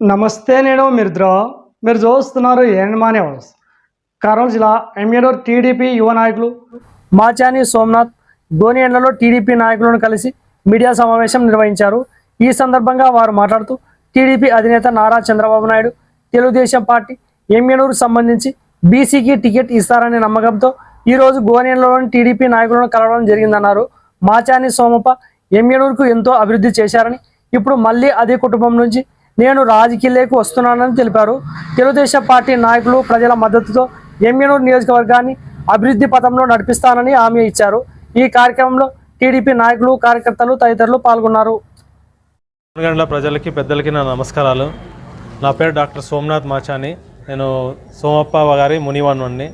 నమస్తే నేను మిర్ద్రో. మీరు చూస్తున్నారు ఎండ్మా న్యూస్. కర్నూలు జిల్లా ఎమ్మెడూరు టీడీపీ యువ నాయకులు మాచాని సోమనాథ్ గోనియండ్లలో టీడీపీ నాయకులను కలిసి మీడియా సమావేశం నిర్వహించారు. ఈ సందర్భంగా వారు మాట్లాడుతూ టీడీపీ అధినేత నారా చంద్రబాబు నాయుడు తెలుగుదేశం పార్టీ ఎంఏడూరు సంబంధించి బీసీకి టికెట్ ఇస్తారనే నమ్మకంతో ఈరోజు గోనియండ్లలోని టీడీపీ నాయకులను కలవడం జరిగిందన్నారు. మాచాని సోమప్ప ఎంఏడూరుకు ఎంతో అభివృద్ధి చేశారని ఇప్పుడు మళ్ళీ అదే కుటుంబం నుంచి నేను రాజకీయాలకు వస్తున్నానని తెలిపారు. తెలుగుదేశం పార్టీ నాయకులు ప్రజల మద్దతుతో ఎమ్మెనూరు నియోజకవర్గాన్ని అభివృద్ధి పథంలో నడిపిస్తానని హామీ ఇచ్చారు. ఈ కార్యక్రమంలో టీడీపీ నాయకులు కార్యకర్తలు తదితరులు పాల్గొన్నారు. ప్రజలకి పెద్దలకి నా నమస్కారాలు. నా పేరు డాక్టర్ సోమనాథ్ మాచాని. నేను సోమప్ప గారి మునివన్వన్ని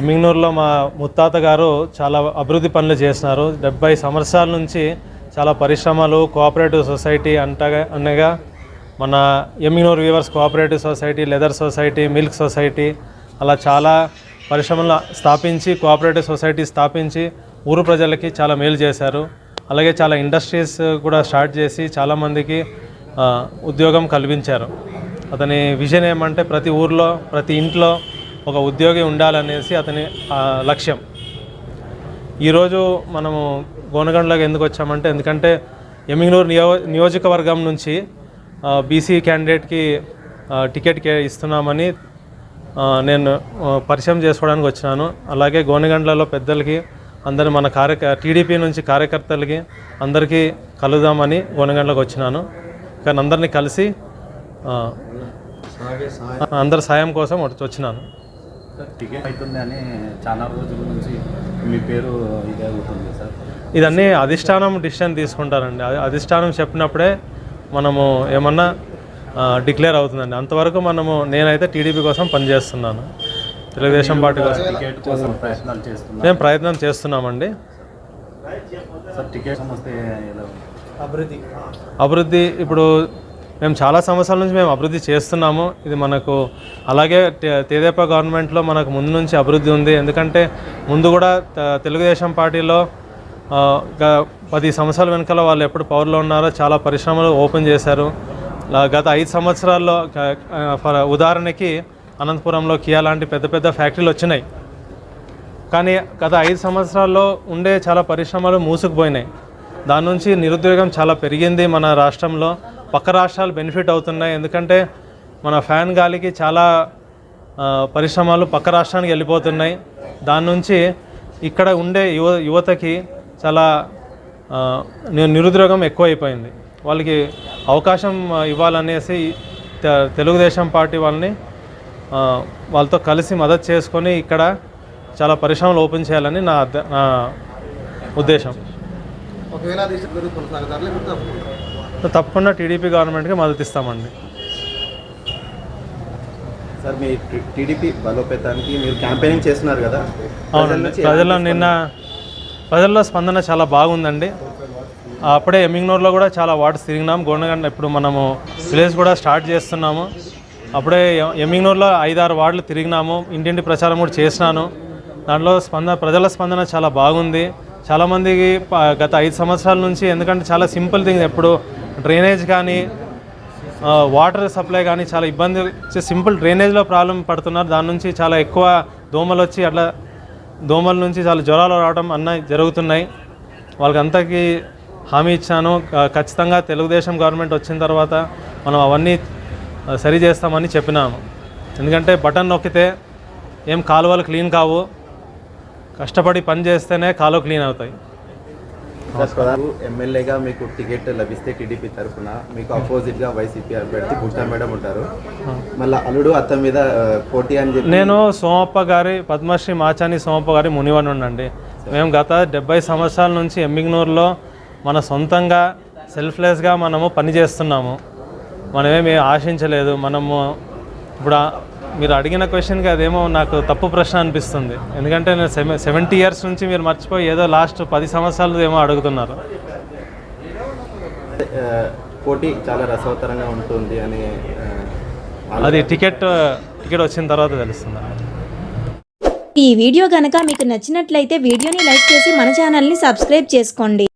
ఎమ్మింగ్నూరులో మా ముత్తాత గారు చాలా అభివృద్ధి పనులు చేసినారు. డెబ్బై సంవత్సరాల నుంచి చాలా పరిశ్రమలు కోఆపరేటివ్ సొసైటీ అంటగా అనగా మన ఎమ్మినూర్ weavers cooperative society leather society milk society అలా చాలా పరిశ్రమలు స్థాపించి కోఆపరేటివ్ సొసైటీ స్థాపించి ఊరు ప్రజలకి చాలా మేలు చేశారు. అలాగే చాలా ఇండస్ట్రీస్ కూడా స్టార్ట్ చేసి చాలామందికి ఉద్యోగం కల్పించారు. అతని విజన్ ఏమంటే ప్రతి ఊర్లో ప్రతి ఇంట్లో ఒక ఉద్యోగి ఉండాలనేసి అతని లక్ష్యం. ఈరోజు మనము గోనగండ్లోకి ఎందుకు వచ్చామంటే ఎందుకంటే ఎమ్మింగ్నూరు నియో నియోజకవర్గం నుంచి బీసీ క్యాండిడేట్కి టికెట్ కే- ఇస్తున్నామని నేను పరిచయం చేసుకోవడానికి వచ్చినాను. అలాగే గోనగండ్లలో పెద్దలకి అందరు మన కార్య టీడీపీ నుంచి కార్యకర్తలకి అందరికీ కలుద్దామని గోనగండ్లకు వచ్చినాను. కానీ అందరినీ కలిసి అందరి సాయం కోసం వచ్చి- వచ్చినాను. టికెట్ అవుతుంది అని చాలా రోజుల నుంచి మీ పేరు ఇదే అవుతుంది సార్. ఇదన్నీ అధిష్టానం డిసిషన్ తీసుకుంటారండి. అధిష్టానం చెప్పినప్పుడే మనము ఏమన్నా డిక్లేర్ అవుతుందండి. అంతవరకు మనము నేనైతే టీడీపీ కోసం పనిచేస్తున్నాను. తెలుగుదేశం పార్టీ కోసం. మేము ప్రయత్నం చేస్తున్నామండి. సార్ టికెట్ వస్తే ఎలా అభివృద్ధి. ఇప్పుడు మేము చాలా సంవత్సరాల నుంచి మేము అభివృద్ధి చేస్తున్నాము. ఇది మనకు అలాగే తెదేపా గవర్నమెంట్లో మనకు ముందు నుంచి అభివృద్ధి ఉంది. ఎందుకంటే ముందు కూడా తెలుగుదేశం పార్టీలో పది సంవత్సరాల వెనకాల వాళ్ళు ఎప్పుడు పవర్లో ఉన్నారో చాలా పరిశ్రమలు ఓపెన్ చేశారు. గత ఐదు సంవత్సరాల్లో ఫర్ ఉదాహరణకి అనంతపురంలో కియా లాంటి పెద్ద పెద్ద ఫ్యాక్టరీలు వచ్చినాయి. కానీ గత ఐదు సంవత్సరాల్లో ఉండే చాలా పరిశ్రమలు మూసుకుపోయినాయి. దాని నుంచి నిరుద్యోగం చాలా పెరిగింది మన రాష్ట్రంలో. పక్క రాష్ట్రాలు బెనిఫిట్ అవుతున్నాయి. ఎందుకంటే మన ఫ్యాన్ గాలికి చాలా పరిశ్రమలు పక్క రాష్ట్రానికి వెళ్ళిపోతున్నాయి. దాని నుంచి ఇక్కడ ఉండే యువ యువతకి చాలా నిరుద్యోగం ఎక్కువైపోయింది. వాళ్ళకి అవకాశం ఇవ్వాలనేసి తె- తెలుగుదేశం పార్టీ వాళ్ళని వాళ్ళతో కలిసి మద్దతు చేసుకొని ఇక్కడ చాలా పరిశ్రమలు ఓపెన్ చేయాలని నా నా ఉద్దేశం. తప్పకుండా? టీడీపీ గవర్నమెంట్కి మద్దతు ఇస్తామండి. సార్ మీ టీడీపీ బలోపేతానికి మీరు క్యాంపెయినింగ్ చేస్తున్నారు కదా. ప్రజల అవునండి. ప్రజల్లో నిన్న ప్రజల్లో స్పందన చాలా బాగుందండి. అప్పుడే ఎమ్మింగ్నూర్లో కూడా చాలా వార్డ్స్ తిరిగినాం. గోండగండ ఇప్పుడు మనము విలేజ్ కూడా స్టార్ట్ చేస్తున్నాము. అప్పుడే ఎమ్మింగ్నూర్లో ఐదారు వార్డులు తిరిగినాము. ఇంటింటి ప్రచారం కూడా చేసినాను. దాంట్లో స్పందన ప్రజల స్పందన చాలా బాగుంది. చాలామందికి గత ఐదు సంవత్సరాల నుంచి ఎందుకంటే చాలా సింపుల్ థింగ్ ఎప్పుడు డ్రైనేజ్ కానీ వాటర్ సప్లై కానీ చాలా ఇబ్బంది సింపుల్ డ్రైనేజ్లో ప్రాబ్లం పడుతున్నారు. దాని నుంచి చాలా ఎక్కువ దోమలు వచ్చి అట్లా దోమల నుంచి చాలా జ్వరాలు రావడం అన్న జరుగుతున్నాయి. వాళ్ళకి హామీ ఇచ్చాను. ఖచ్చితంగా తెలుగుదేశం గవర్నమెంట్ వచ్చిన తర్వాత మనం అవన్నీ సరి చేస్తామని చెప్పినాము ఎందుకంటే బటన్ నొక్కితే ఏం కాలువలు క్లీన్ కావు. కష్టపడి పని చేస్తేనే కాలువ క్లీన్ అవుతాయి. ఎమ్మెల్యేగా మీకు టికెట్ లభిస్తే టీడీపీ తరఫున మీకు అపోజిట్గా వైసీపీ అభ్యర్థి బుట్టా మేడం ఉంటారు. మళ్ళీ అల్లుడు అత్త మీద పోటీ అని చెప్పి నేను సోమప్ప గారి పద్మశ్రీ మాచాని సోమప్ప గారి మునివనుండండి. మేము గత డెబ్బై సంవత్సరాల నుంచి ఎమ్మిగ్నూరులో మన సొంతంగా సెల్ఫ్లెస్గా మనము పని చేస్తున్నాము మనమేమి ఆశించలేదు. మనము ఇప్పుడు మీరు అడిగిన క్వశ్చన్కి అదేమో నాకు తప్పు ప్రశ్న అనిపిస్తుంది. ఎందుకంటే నేను సెవె సెవెంటీ ఇయర్స్ నుంచి మీరు మర్చిపోయి ఏదో లాస్ట్ పది సంవత్సరాలు ఏమో అడుగుతున్నారు. పోటీ చాలా రసవత్తరంగా ఉంటుంది అని అది టికెట్ టికెట్ వచ్చిన తర్వాత తెలుస్తుంది. ఈ వీడియో గనక మీకు నచ్చినట్లయితే వీడియోని లైక్ చేసి మన ఛానల్ని సబ్స్క్రైబ్ చేసుకోండి.